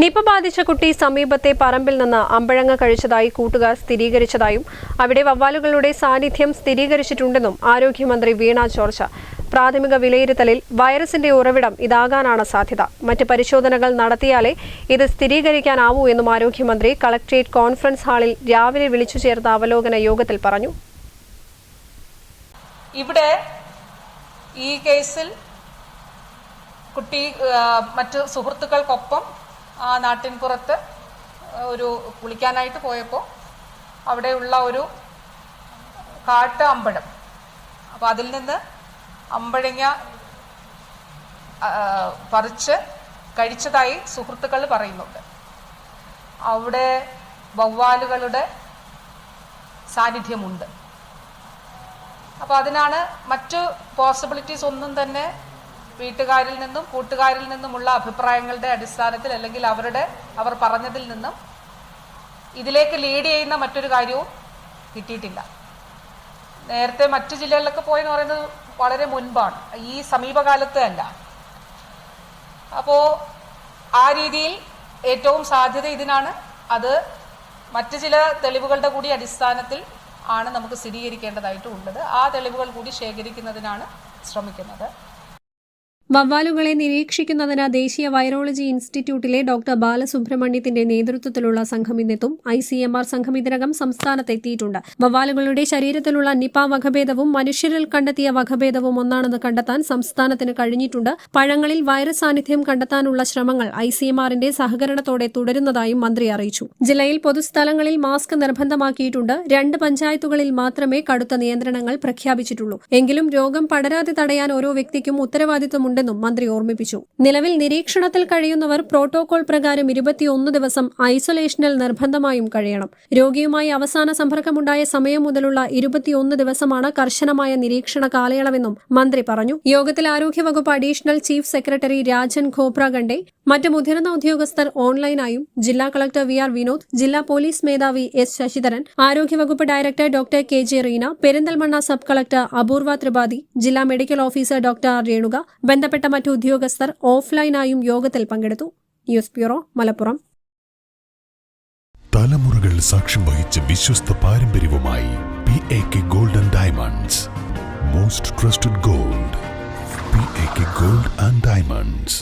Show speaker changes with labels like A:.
A: Nipah ബാധിച്ച കുട്ടി സമീപത്തെ പറമ്പിൽ നിന്ന് അമ്പഴങ്ങ കഴിച്ചതായി കൂട്ടുകാർ സ്ഥിരീകരിച്ചതായും അവിടെ വവ്വാലുകളുടെ സാന്നിധ്യം സ്ഥിരീകരിച്ചിട്ടുണ്ടെന്നും ആരോഗ്യമന്ത്രി വീണ ജോർജ്. പ്രാഥമിക വിലയിരുത്തലിൽ വൈറസിന്റെ ഉറവിടം ഇതാകാനാണ് സാധ്യത. മറ്റ് പരിശോധനകൾ നടത്തിയാലേ ഇത് സ്ഥിരീകരിക്കാനാവൂ എന്നും ആരോഗ്യമന്ത്രി കളക്ട്രേറ്റ് കോൺഫറൻസ് ഹാളിൽ രാവിലെ വിളിച്ചു ചേർത്ത അവലോകന യോഗത്തിൽ പറഞ്ഞു.
B: ഇവിടെ ഈ കേസിൽ കുട്ടി മറ്റു സുഹൃത്തുക്കൾക്കൊപ്പം നാട്ടിൻപുറത്ത് ഒരു കുളിക്കാനായിട്ട് പോയപ്പോൾ അവിടെയുള്ള ഒരു കാട്ട് അമ്പഴം. അപ്പോൾ അതിൽ നിന്ന് അമ്പഴങ്ങ പറിച്ച് കഴിച്ചതായി സുഹൃത്തുക്കൾ പറയുന്നുണ്ട്. അവിടെ വവ്വാലുകളുടെ സാന്നിധ്യമുണ്ട്. അപ്പോൾ അതിനാണ് മറ്റു പോസിബിലിറ്റീസ് ഒന്നും തന്നെ വീട്ടുകാരിൽ നിന്നും കൂട്ടുകാരിൽ നിന്നുമുള്ള അഭിപ്രായങ്ങളുടെ അടിസ്ഥാനത്തിൽ അല്ലെങ്കിൽ അവരുടെ അവർ പറഞ്ഞതിൽ നിന്നും ഇതിലേക്ക് ലീഡ് ചെയ്യുന്ന മറ്റൊരു കാര്യവും കിട്ടിയിട്ടില്ല. നേരത്തെ മറ്റു ജില്ലകളിലൊക്കെ പോയെന്ന് പറയുന്നത് വളരെ മുൻപാണ്. ഈ സമീപകാലത്ത് അല്ല. അപ്പോൾ ആ രീതിയിൽ ഏറ്റവും സാധ്യത ഇതിനാണ്. അത് മറ്റ് ചില തെളിവുകളുടെ കൂടി അടിസ്ഥാനത്തിൽ ആണ് നമുക്ക് സ്ഥിരീകരിക്കേണ്ടതായിട്ടുള്ളത് ആ തെളിവുകൾ കൂടി ശേഖരിക്കുന്നതിനാണ് ശ്രമിക്കുന്നത്.
A: വവ്വാലുകളെ നിരീക്ഷിക്കുന്നതിന് ദേശീയ വൈറോളജി ഇൻസ്റ്റിറ്റ്യൂട്ടിലെ ഡോക്ടർ ബാലസുബ്രഹ്മണ്യത്തിന്റെ നേതൃത്വത്തിലുള്ള സംഘം ഇന്നെത്തും. ഐ സി എം ആർ സംഘം ഇതിനകം സംസ്ഥാനത്തെത്തിയിട്ടുണ്ട്. വവ്വാലുകളുടെ ശരീരത്തിലുള്ള നിപ വകഭേദവും മനുഷ്യരിൽ കണ്ടെത്തിയ വകഭേദവും ഒന്നാണെന്ന് കണ്ടെത്താൻ സംസ്ഥാനത്തിന് കഴിഞ്ഞിട്ടുണ്ട്. പഴങ്ങളിൽ വൈറസ് സാന്നിധ്യം കണ്ടെത്താനുള്ള ശ്രമങ്ങൾ ഐ സി എം ആറിന്റെ സഹകരണത്തോടെ തുടരുന്നതായും മന്ത്രി അറിയിച്ചു. ജില്ലയിൽ പൊതുസ്ഥലങ്ങളിൽ മാസ്ക് നിർബന്ധമാക്കിയിട്ടുണ്ട്. രണ്ട് പഞ്ചായത്തുകളിൽ മാത്രമേ കടുത്ത നിയന്ത്രണങ്ങൾ പ്രഖ്യാപിച്ചിട്ടുള്ളൂ. എങ്കിലും രോഗം പടരാതെ തടയാൻ ഓരോ വ്യക്തിക്കും ഉത്തരവാദിത്തമുണ്ടെന്നും മന്ത്രി ഓർമ്മിപ്പിച്ചു. നിലവിൽ നിരീക്ഷണത്തിൽ കഴിയുന്നവർ പ്രോട്ടോകോൾ പ്രകാരം ഇരുപത്തിയൊന്ന് ദിവസം ഐസൊലേഷനിൽ നിർബന്ധമായും കഴിയണം. രോഗിയുമായി അവസാന സമ്പർക്കമുണ്ടായ സമയം മുതലുള്ള ഇരുപത്തിയൊന്ന് ദിവസമാണ് കർശനമായ നിരീക്ഷണ കാലയളവെന്നും മന്ത്രി പറഞ്ഞു. യോഗത്തിൽ ആരോഗ്യവകുപ്പ് additional chief secretary Rajan Khobragade മറ്റ് മുതിർന്ന ഉദ്യോഗസ്ഥർ ഓൺലൈനായും ജില്ലാ കളക്ടർ വി ആർ വിനോദ് ജില്ലാ പോലീസ് മേധാവി എസ് ശശിധരൻ ആരോഗ്യവകുപ്പ് director doctor K J Reena Perinthalmanna sub collector Apurva Tripathi ജില്ലാ medical officer doctor R Renuka ബന്ധപ്പെട്ട മറ്റു ഉദ്യോഗസ്ഥർ ഓഫ്ലൈനായും യോഗത്തിൽ പങ്കെടുത്തു. News bureau Malappuram.
C: തലമുറകൾ സാക്ഷ്യം വഹിച്ച വിശ്വസ്ത പാരമ്പര്യവുമായി P A K gold and diamonds most trusted gold P A K gold and diamonds